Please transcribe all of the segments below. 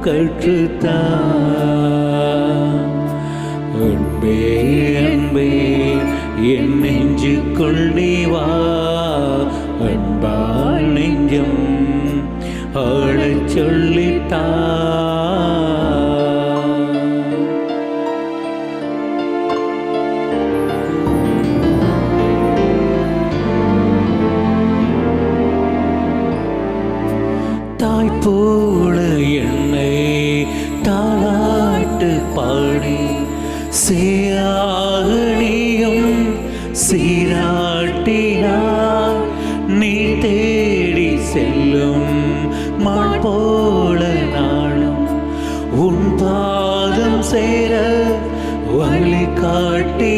கற்றுத்தன்பே அன்பே என் நெஞ்சுக்குள் நீ வா. அன்பா நெஞ்சம் ஆளச் சொல்லித்தா தாய்ப்போ சேர வழி காட்டி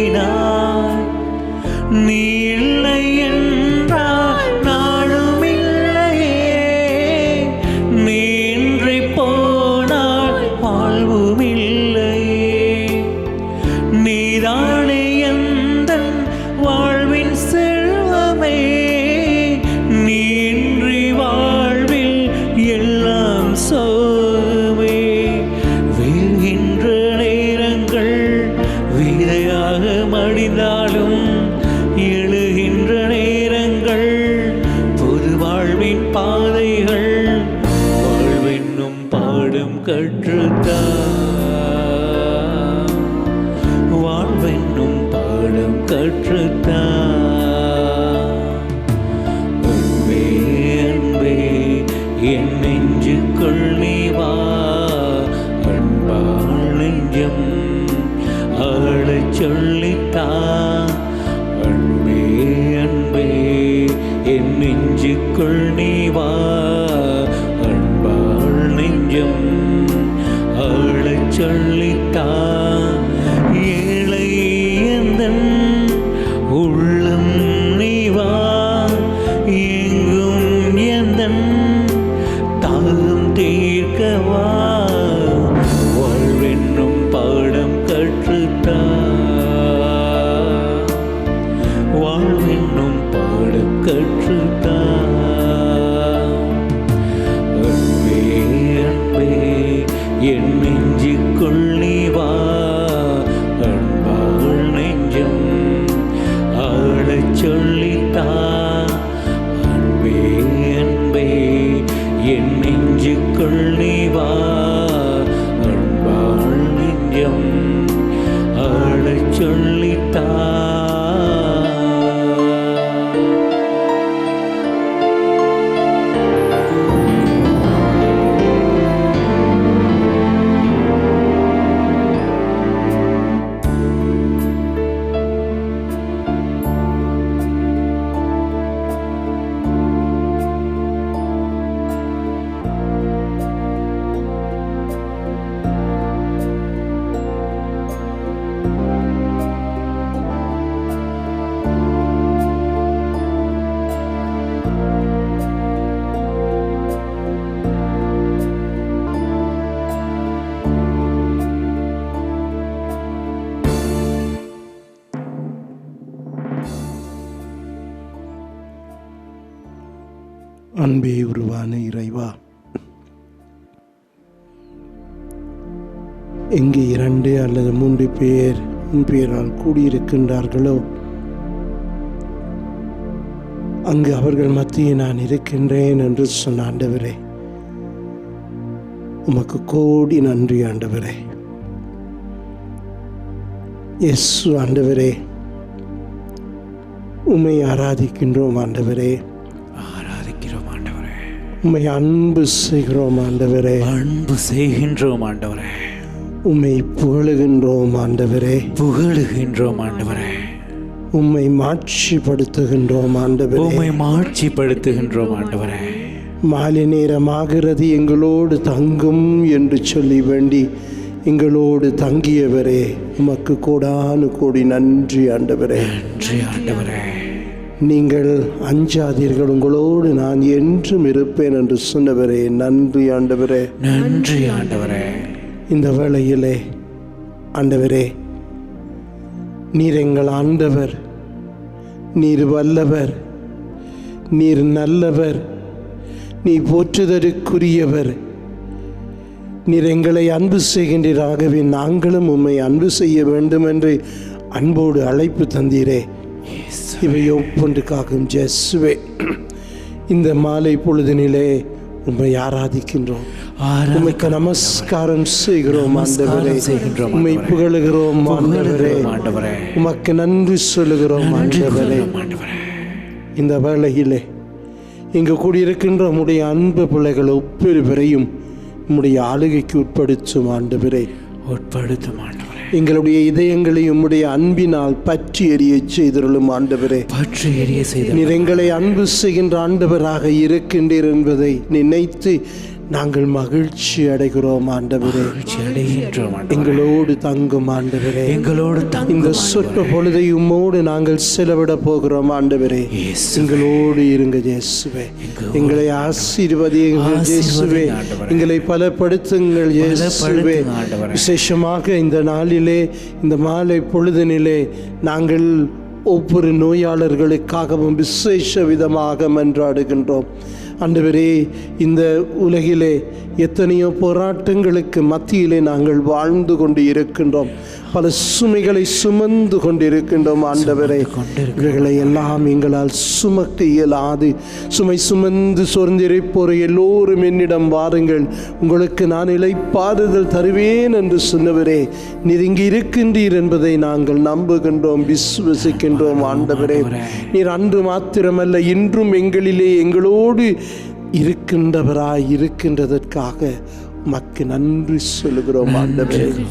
எங்கே இரண்டு அல்லது மூன்று பேர் பேரால் கூடியிருக்கின்றார்களோ? அங்கு அவர்கள் மத்தியில் நான் இருக்கின்றேன் என்று சொன்ன ஆண்டவரே உமக்கு கோடி நன்றி ஆண்டவரே. எஸ் ஆண்டவரே உம்மை ஆராதிக்கின்றோம் ஆண்டவரே. ஆராதிக்கிறோம் ஆண்டவரே. உம்மை அன்பு செய்கிறோம் ஆண்டவரே. அன்பு செய்கின்றோம் ஆண்டவரே. உம்மை புகழுகின்றோம் ஆண்டவரே. புகழுகின்றோம் ஆண்டவரே. உம்மை மாட்சிப்படுத்துகின்றோம் ஆண்டவரே. உம்மை மாட்சிப்படுத்துகின்றோம் ஆண்டவரே. மாலை நேரமாகிறது எங்களோடு தங்கும் என்று சொல்லி வேண்டி எங்களோடு தங்கியவரே. உமக்கு கோடானு கூடி நன்றி ஆண்டவரே. நன்றி ஆண்டவரே. நீங்கள் அஞ்சாதீர்கள் உங்களோடு நான் என்றும் இருப்பேன் என்று சொன்னவரே. நன்றி ஆண்டவரே. நன்றி ஆண்டவரே. இந்த வேளையிலே ஆண்டவரே நீர் எங்கள் ஆண்டவர் நீர் வல்லவர் நீர் நல்லவர் நீ போற்றுதலுக்குரியவர். நீர் எங்களை அன்பு செய்கின்றீராகவே நாங்களும் உம்மை அன்பு செய்ய வேண்டும் என்று அன்போடு அழைப்பு தந்தீரே. இவை ஒவ்வொன்றுக்காகும் ஜெஸ்வே இந்த மாலை பொழுதினிலே உம்மை ஆராதிக்கின்றோம். உமக்கு நமஸ்காரம் செய்கிறோம் ஆண்டவரே. ஆண்டவரே. புகழுகிறோம் ஆண்டவரே. உமக்கு நன்றி சொல்லுகிறோம் ஆண்டவரே. இந்த வேளையிலே இங்கு கூடியிருக்கின்ற உம்முடைய அன்பு பிள்ளைகள் ஒவ்வொருவரையும் உம்முடைய ஆளுகைக்கு உட்படுத்தும் ஆண்டவரே. உட்படுத்தும் ஆண்டவரே. எங்களுடைய இதயங்களை உம்முடைய அன்பினால் பற்றி எறியச் செய்திருளும் ஆண்டவரே. பற்றி எரிய செய்த நீர் எங்களை அன்பு செய்கின்ற ஆண்டவராக இருக்கின்றீர் என்பதை நினைத்து நாங்கள் மகிழ்ச்சி அடைகிறோம் ஆண்டவரே. அடைகின்றோம் எங்களோடு தங்கும் ஆண்டவரே. எங்களோடு இந்த சொற்ப பொழுதை உம்மோடு நாங்கள் செலவிட போகிறோம் ஆண்டவரே. எங்களோடு இருங்க இயேசுவே. எங்களை ஆசீர்வதியுங்கள் இயேசுவே. எங்களை பலப்படுத்துங்கள் இயேசுவே. விசேஷமாக இந்த நாளிலே இந்த மாலை பொழுதினிலே நாங்கள் ஒவ்வொரு நோயாளர்களுக்காகவும் விசேஷ விதமாக மன்றாடுகின்றோம். அன்றுவரே இந்த உலகிலே எத்தனையோ போராட்டங்களுக்கு மத்தியிலே நாங்கள் வாழ்ந்து கொண்டு இருக்கின்றோம். பல சுமைகளை சுமந்து கொண்டிருக்கின்றோம் ஆண்டவரே. இவைகளை எல்லாம் எங்களால் சுமக்க இயலாது. சுமை சுமந்து சோர்ந்திருப்போர் எல்லோரும் என்னிடம் வாருங்கள். உங்களுக்கு நான் இலைப்பாறுதல் தருவேன் என்று சொன்னவரே நீர் இங்கு இருக்கின்றீர் என்பதை நாங்கள் நம்புகின்றோம் விசுவசிக்கின்றோம் ஆண்டவரே. நீர் அன்று மாத்திரமல்ல இன்றும் எங்களிலே எங்களோடு இருக்கின்றவராய் இருக்கின்றதற்காக உமக்கு நன்றி சொல்லுகிறோம் ஆண்டவரே.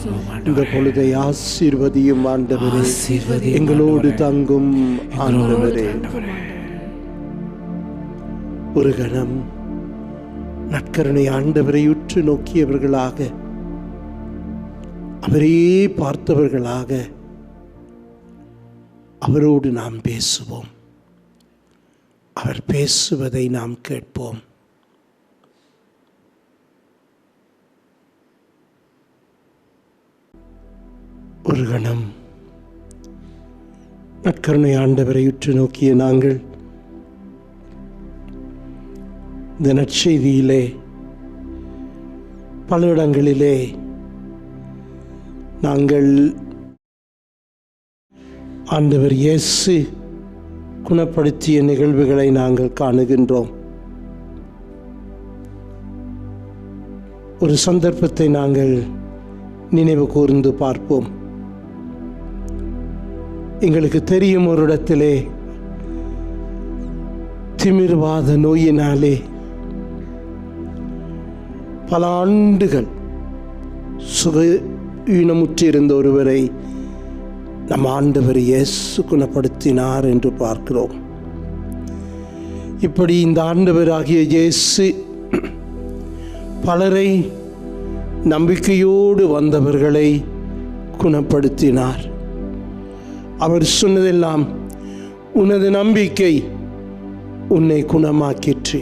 இந்த பொழுதை ஆசீர்வதியும் ஆண்டவரே. எங்களோடு தங்கும் ஆண்டவரே. ஒரு கணம் நற்கருணை ஆண்டவரை உற்று நோக்கியவர்களாக அவரையே பார்த்தவர்களாக அவரோடு நாம் பேசுவோம். அவர் பேசுவதை நாம் கேட்போம். ஒரு கணம். நற்கருணை ஆண்டவரை உற்று நோக்கிய நாங்கள் இந்த நற்செய்தியிலே பல இடங்களிலே நாங்கள் ஆண்டவர் இயேசு குணப்படுத்திய நிகழ்வுகளை நாங்கள் காணுகின்றோம். ஒரு சந்தர்ப்பத்தை நாங்கள் நினைவு கூர்ந்து பார்ப்போம். எங்களுக்கு தெரியும் ஒரு இடத்திலே திமிர்வாத நோயினாலே பல ஆண்டுகள் சுக ஈனமுற்றிருந்த ஒருவரை நம் ஆண்டவர் இயேசு குணப்படுத்தினார் என்று பார்க்கிறோம். இப்படி இந்த ஆண்டவராகிய இயேசு பலரை நம்பிக்கையோடு வந்தவர்களை குணப்படுத்தினார். அவர் சொன்னதெல்லாம் உனது நம்பிக்கை உன்னை குணமாக்கிற்று.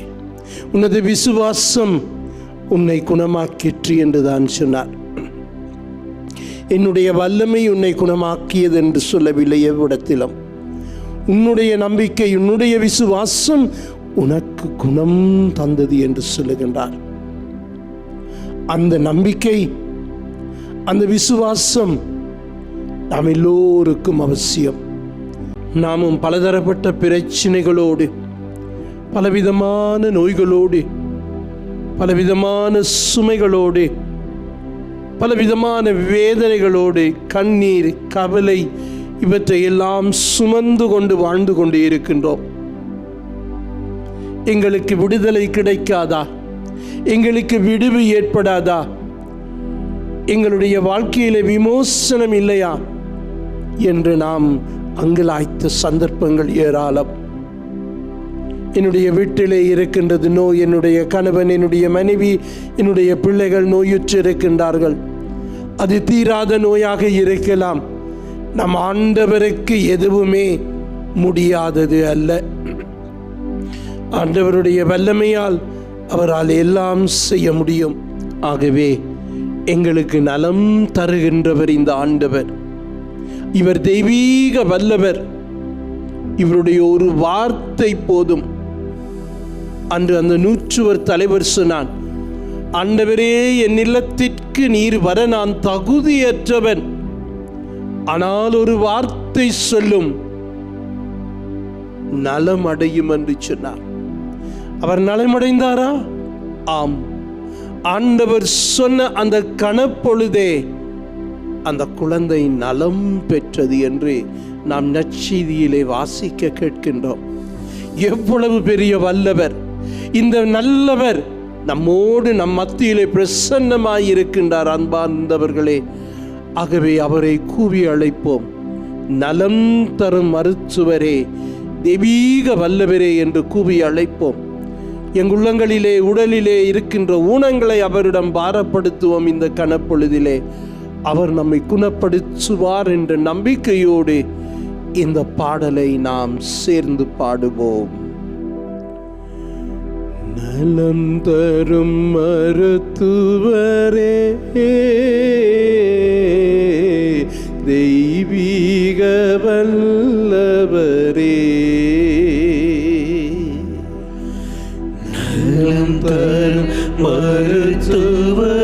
உனது விசுவாசம் உன்னை குணமாக்கிற்று என்று தான் சொன்னார். என்னுடைய வல்லமை உன்னை குணமாக்கியது என்று சொல்லவில்லை எவ்விடத்திலும். உன்னுடைய நம்பிக்கை உன்னுடைய விசுவாசம் உனக்கு குணம் தந்தது என்று சொல்லுகின்றார். அந்த நம்பிக்கை அந்த விசுவாசம் நாம் எல்லோருக்கும் அவசியம். நாமும் பலதரப்பட்ட பிரச்சனைகளோடு பலவிதமான நோய்களோடு பலவிதமான சுமைகளோடு பலவிதமான வேதனைகளோடு கண்ணீர் கவலை இவற்றை எல்லாம் சுமந்து கொண்டு வாழ்ந்து கொண்டு இருக்கின்றோம். எங்களுக்கு விடுதலை கிடைக்காதா? எங்களுக்கு விடுவு ஏற்படாதா? எங்களுடைய வாழ்க்கையில விமோசனம் இல்லையா? என்று நாம் அங்கலாய்த்த சந்தர்ப்பங்கள் ஏராளம். என்னுடைய வீட்டிலே இருக்கின்றது நோய் என்னுடைய கணவன் என்னுடைய மனைவி என்னுடைய பிள்ளைகள் நோயுற்று இருக்கின்றார்கள் அது தீராத நோயாக இருக்கலாம். நம் ஆண்டவருக்கு எதுவுமே முடியாதது அல்ல. ஆண்டவருடைய வல்லமையால் அவரால் எல்லாம் செய்ய முடியும். ஆகவே எங்களுக்கு நலம் தருகின்றவர் இந்த ஆண்டவர். இவர் தெய்வீக வல்லவர். இவருடைய ஒரு வார்த்தை போதும். அன்று அந்த நூற்றுவர் தலைவர் சொன்னான் ஆண்டவரே என் இல்லத்திற்கு நீர் வர நான் தகுதியற்றவன். ஆனால் ஒரு வார்த்தை சொல்லும். நலம் அடையும் என்று சொன்னார். அவர் நலமடைந்தாரா ஆம். ஆண்டவர் சொன்ன அந்த கணப்பொழுதே அந்த குழந்தை நலம் பெற்றது என்று நாம் நற்செய்தியிலே வாசிக்க கேட்கின்றோம். எவ்வளவு பெரிய வல்லவர். இந்த நல்லவர் நம்மோடு நம் மத்தியிலே பிரசன்னமாய் இருக்கின்றார் அன்பார்ந்தவர்களே. ஆகவே அவரை கூவி அழைப்போம். நலம் தரும் மருத்துவரே தெய்வீக வல்லவரே என்று கூவி அழைப்போம். எங்கள் உள்ளங்களிலே உடலிலே இருக்கின்ற ஊனங்களை அவரிடம் பாரப்படுத்துவோம் இந்த கணப்பொழுதிலே அவர் நம்மை குணப்படுத்துவார் என்ற நம்பிக்கையோடு இந்த பாடலை நாம் சேர்ந்து பாடுவோம். நலம் தரும் மருத்துவரே தெய்வீக வல்லவரே. நலம் தரும் மருத்துவரே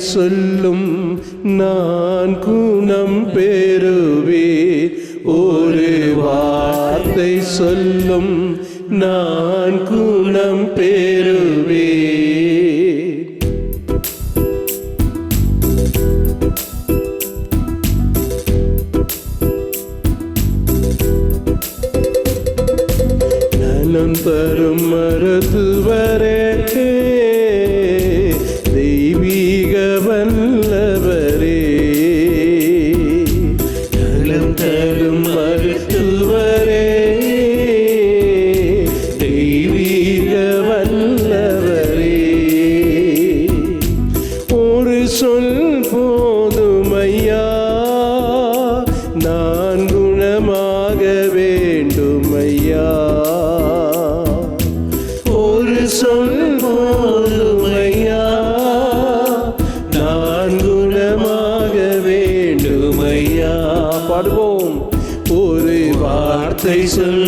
சொல்லும் நான் குணம் பெறுவேன். ஒரு வார்த்தை சொல்லும் நான் குணம் ஆக வேண்டும் ஐயா ஒரு சொல் போதும் ஐயா நான் குணமாக வேண்டும் ஐயா பாடுவோம். ஒரு வார்த்தை சொல்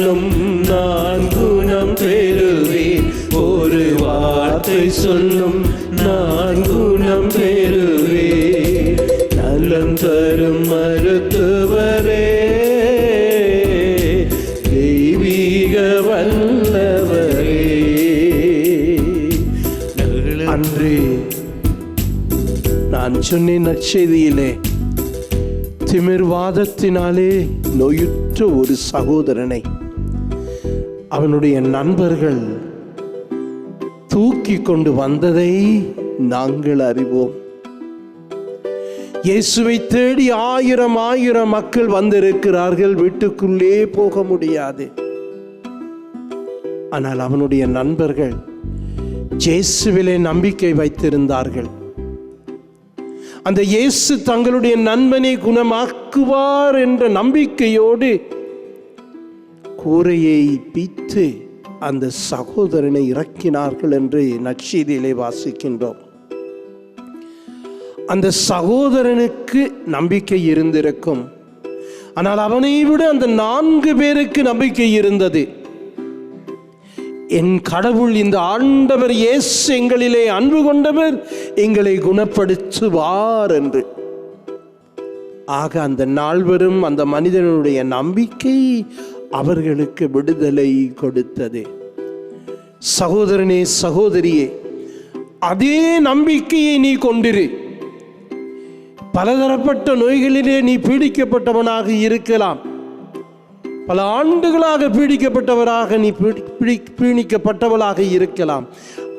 சொன்னேன் நற்செய்தியிலே. திமிர்வாதத்தினாலே நோயுற்ற ஒரு சகோதரனை. அவனுடைய நண்பர்கள் தூக்கி கொண்டு வந்ததை நாங்கள் அறிவோம். இயேசுவை தேடி ஆயிரம் ஆயிரம் மக்கள் வந்திருக்கிறார்கள் வீட்டுக்குள்ளே போக முடியாது. ஆனால் அவனுடைய நண்பர்கள் ஜேசுவிலே நம்பிக்கை வைத்திருந்தார்கள். அந்த இயேசு தங்களுடைய நண்பனை குணமாக்குவார் என்ற நம்பிக்கையோடு கூரையை பீத்து அந்த சகோதரனை இறக்கினார்கள் என்று நச்செய்தியிலே வாசிக்கின்றோம். அந்த சகோதரனுக்கு நம்பிக்கை இருந்திருக்கும். ஆனால் அவனை விட அந்த நான்கு பேருக்கு நம்பிக்கை இருந்தது. என் கடவுள் இந்த ஆண்டவர் இயேசு எங்களிலே அன்பு கொண்டவர் எங்களை குணப்படுத்துவார் என்று. ஆக அந்த நால்வரும் அந்த மனிதனுடைய நம்பிக்கை அவர்களுக்கு விடுதலை கொடுத்தது. சகோதரனே சகோதரியே அதே நம்பிக்கையை நீ கொண்டிரு. பலதரப்பட்ட நோய்களிலே நீ பீடிக்கப்பட்டவனாக இருக்கலாம். பல ஆண்டுகளாக பீடிக்கப்பட்டவராக நீ பீணிக்கப்பட்டவளாக இருக்கலாம்.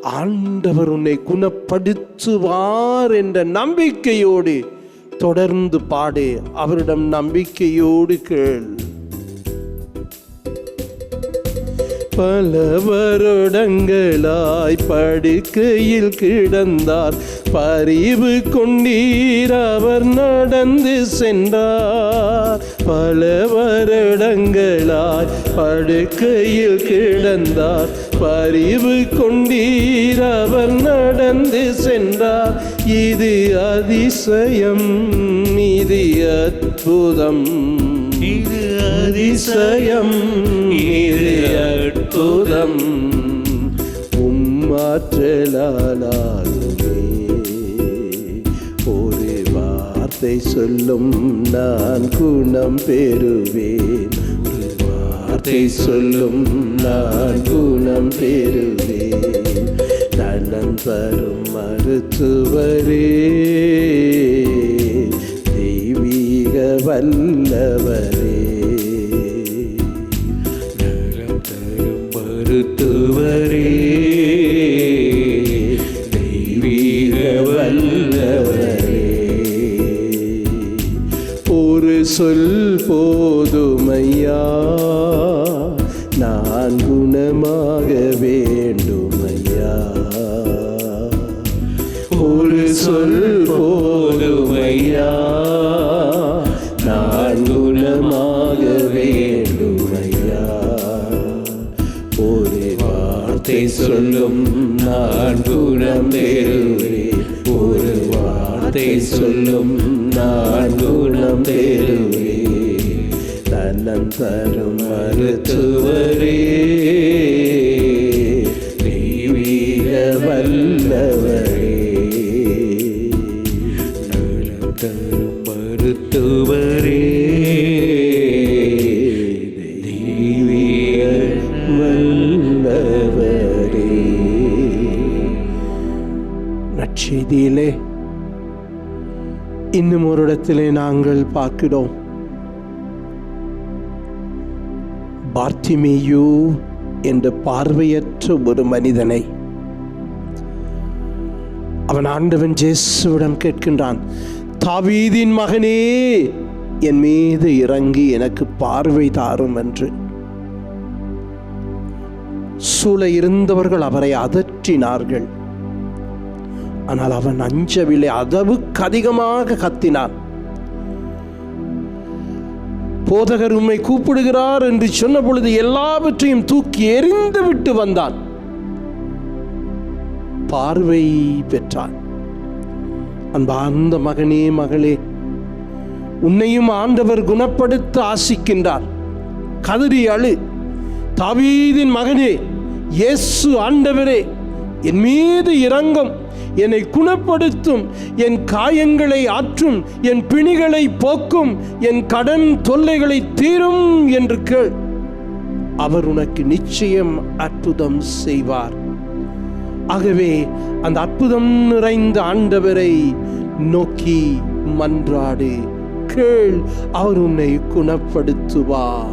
ஆண்டவர் உன்னை குணப்படுத்துவார் என்ற நம்பிக்கையோடு தொடர்ந்து பாடு. அவரிடம் நம்பிக்கையோடு கேள். பல வருடங்களாய் படுக்கையில் கிடந்தார். பரிவு கொண்டீர் அவர் நடந்து சென்றார். பல வருடங்களாய் படுக்கையில் கிடந்தார். பரிவு கொண்டீர் அவர் நடந்து சென்றார். இது அதிசயம் இது அற்புதம். இது அதிசயம் இது அற்புதம். உம்மாற்றலாலாகுமே ஒரு வார்த்தை சொல்லும் நான் குணம் பெறுவேன். ஒரு வார்த்தை சொல்லும் நான் குணம் பெறுவேன். நலன் தரும் மருத்துவரே தெய்வீக வல்லவரே. மருத்துவரே தெய்வீக வல்லவரே. ஒரு சொல் போதுமையா? நான் குணமாக வேண்டுமையா? ஒரு சொல் போதுமையா? வார்த்தை சொல்லும் நான் குணம் பெறுவேன். ஒரு வார்த்தை சொல்லும் நான் குணம் பெறுவேன். தன்னம் தரும் மருத்துவரே வல்லவரே. தரும் மருத்துவரே. நற்செய்தியிலே இன்னும் ஒரு இடத்திலே நாங்கள் பார்க்கிறோம். பார்த்திமேயு என்ற பார்வையற்ற ஒரு மனிதனை அவன் ஆண்டவன் ஜேசுவிடம் கேட்கின்றான் தாவீதின் மகனே என் மீது இறங்கி எனக்கு பார்வை தாரும் என்று. சூழ இருந்தவர்கள் அவரை அதற்றினார்கள். ஆனால் அவன் அஞ்சவில்லை. அளவுக்கு அதிகமாக கத்தினான். போதகர் உண்மை கூப்பிடுகிறார் என்று சொன்ன பொழுது எல்லாவற்றையும் தூக்கி எறிந்து விட்டு வந்தான். பார்வை பெற்றான். அன்பார்ந்த மகனே மகளே உன்னையும் ஆண்டவர் குணப்படுத்த ஆசிக்கின்றார். கதறி அழு. தாவீதின் மகனே இயேசு ஆண்டவரே என் மீது இரங்கம். என்னை குணப்படுத்தும் என் காயங்களை ஆற்றும் என் பிணிகளை போக்கும் என் கடன் தொல்லைகளை தீரும் என்று கேள். அவர் உனக்கு நிச்சயம் அற்புதம் செய்வார். ஆகவே அந்த அற்புதம் நிறைந்த ஆண்டவரை நோக்கி மன்றாடு. கேள் அவர் உன்னை குணப்படுத்துவார்.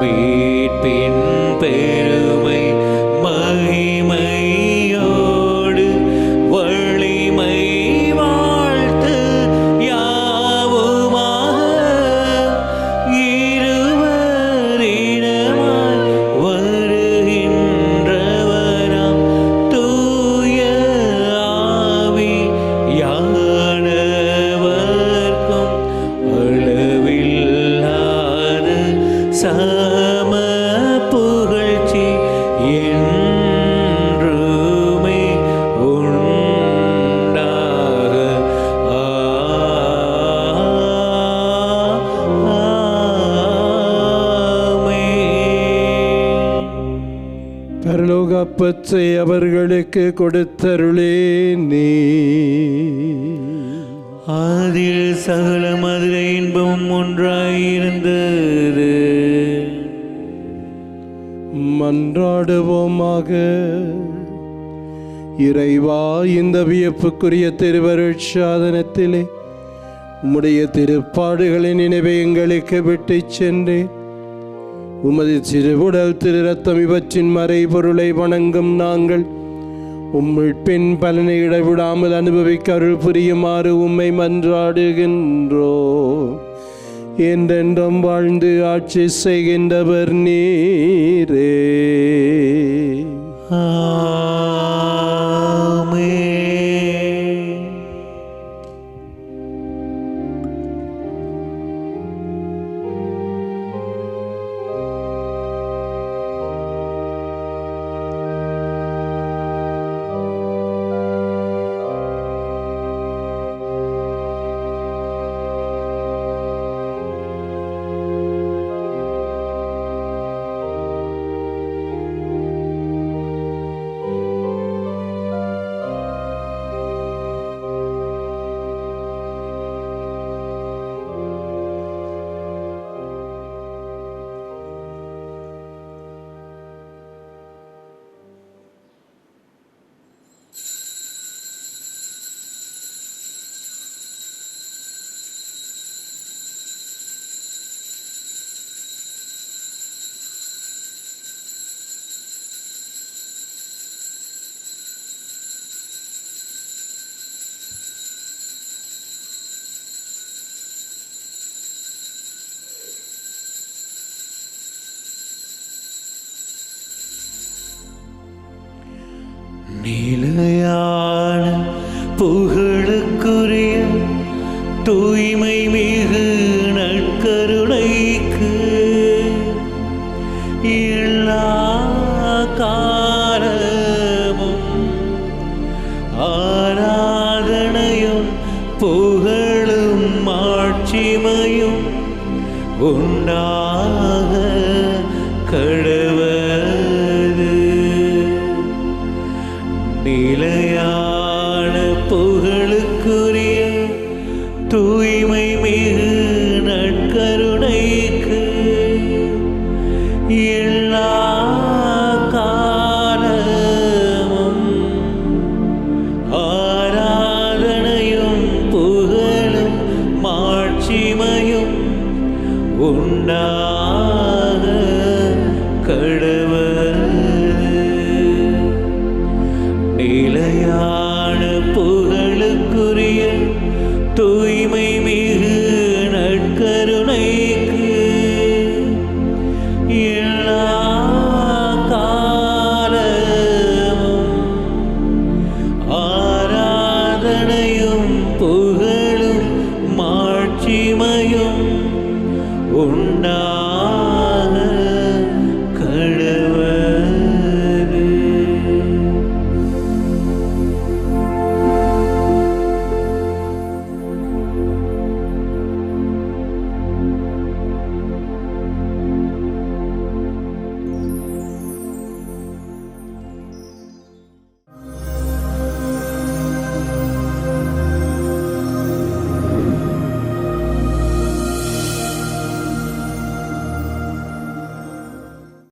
be இன்பத்தை அவர்களுக்கு கொடுத்தருளே நீ. ஆதியில் சகல மதுர இன்பம் ஒன்றாயிருந்தது. மன்றாடுவோமாக. இறைவா இந்த வியப்புக்குரிய திருவருட்சாதனத்திலே உம்முடைய திருப்பாடுகளின் நினைவை எங்களுக்கு விட்டுச் சென்றேன். உமது திருவுடல் திரு ரத்தம் இவற்றின் மறைபொருளை வணங்கும் நாங்கள். உம்மில் பின் பலனை இடைவிடாமல் அனுபவிக்க அருள் புரியுமாறு உம்மை மன்றாடுகின்றோ. என்றென்றும் வாழ்ந்து ஆட்சி செய்கின்றவர் நீரே. ஆ. மகிமையும் உண்டாக கடவது